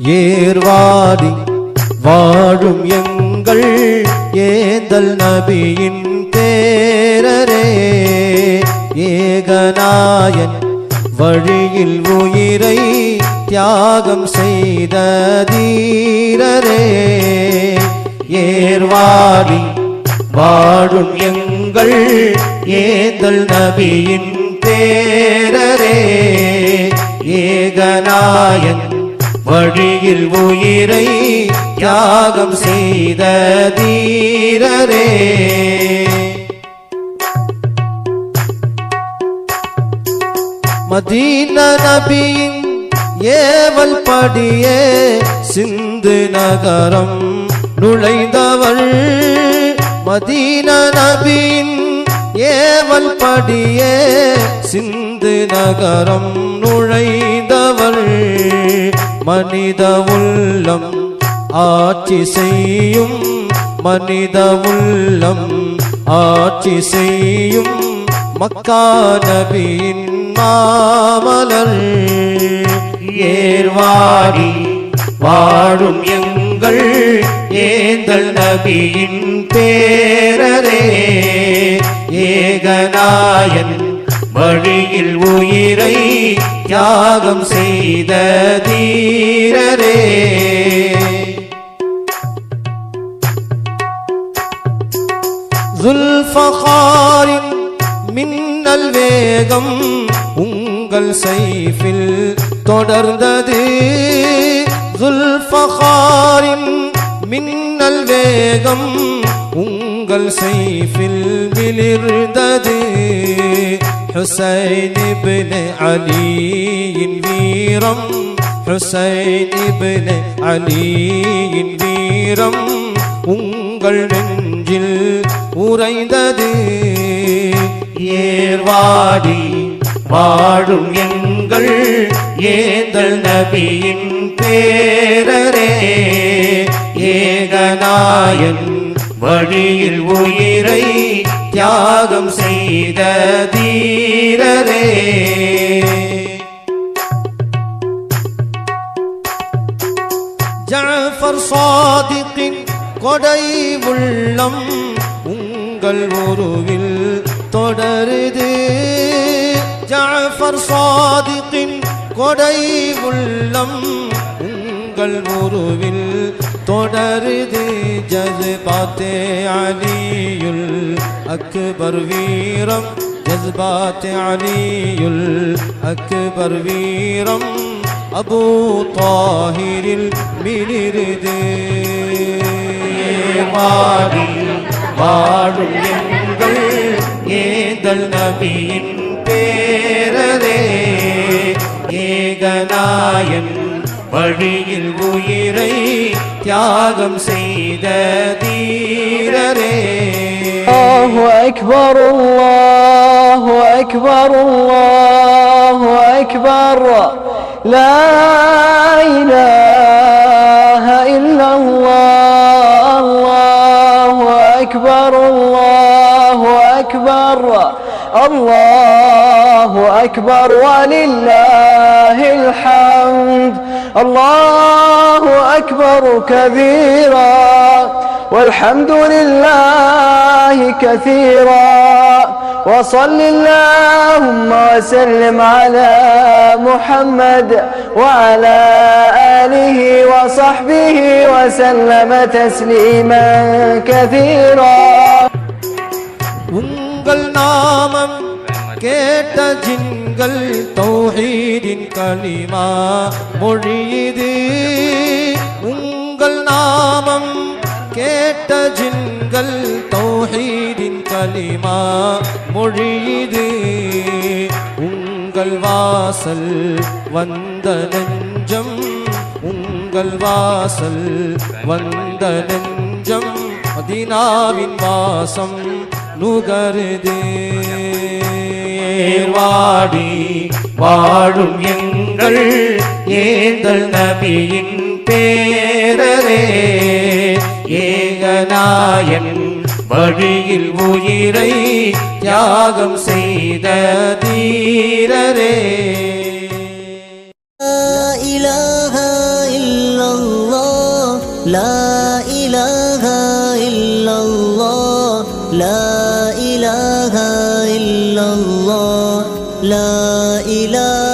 ஏர்வாடி வாழும் எங்கள் ஏந்தல் நபியின் தேரரே ஏகநாயன் வழியில் உயிரை தியாகம் செய்த தீரரே. ஏர்வாடி வாழும் எங்கள் ஏந்தல் நபியின் தேரரே ஏகநாயன் வழியில் உயிரை யாகம் செய்த தீரரே. மதீன நபியின் ஏவல் படியே சிந்து நகரம் நுழைந்தவள். மதீன நபியின் ஏவல் படியே சிந்து நகரம் நுழைந்தவள். மனித உள்ளம் ஆட்சி செய்யும் மனித உள்ளம் ஆட்சி செய்யும் மக்கா நபியின் மாமலர் ஏர்வாடி வாழும் எங்கள் ஏந்தல் நபியின் பேரரே. ஏகநாயன் வழியில் உயிரை தியாகம் செய்த தீரரே. துல்ஃபகாரின் மின்னல் வேகம் உங்கள் சைஃபில் தொடர்ந்தது. துல்ஃபகாரின் மின்னல் வேகம் உங்கள் சைஃபில் விளிர்ந்தது ஹுசைன் இப்னு அலியின் வீரம். ஹுசைன் இப்னு அலியின் வீரம் உங்கள் நெஞ்சில் உறைந்தது. ஏர்வாடி வாழும் எங்கள் ஏந்தல் நபியின் பேரரே. ஏகநாயன் வழியில் உயிரை தியாகம் செய்த தீரரே. ஜாஃபர் சாதிக்கின் கொடை உள்ளம் உங்கள் உருவில் தொடருது. ஜாஃபர் சாதிக்கின் கொடை உள்ளம் உங்கள் உருவில் தொடருது ஜஸ்பாத்தே அலியுல் அக்பர் வீரம். ஜஸ்பாத்தே அலியுல் அக்பர் வீரம். அபூ தாஹிரில் மிளிருது. வாடி வாழும் எங்கள் ஏதல் நபியின் பேரரே. ஏகநாயன் வழியில் உயிரை தியாகம் செய்த தீரரே الله أكبر الله أكبر الله أكبر لا إله إلا الله الله أكبر الله أكبر الله أكبر ولله الحمد الله أكبر كبيرا والحمد لله كثيرا وصل اللهم وسلم على محمد وعلى آله وصحبه وسلم تسليما كثيرا உங்கள் நாமம் கேட்ட ஜின்கள் தௌஹீதின் களிமா மொழியுது. உங்கள் நாமம் கேட்ட ஜின்கள் தௌஹீதின் களிமா மொழியுது. உங்கள் வாசல் வந்த நெஞ்சம் உங்கள் வாசல் வந்த நெஞ்சம் மதினாவின் வாசம் நுகருதே. ஏர்வாடி வாழும் எங்கள் ஏந்தல் நபியின் பேரரே ஏகநாயன் வழியில் உயிரை தியாகம் செய்த தீரரே لا إله إلا لا إله إلا الله لا إله إلا الله لا إله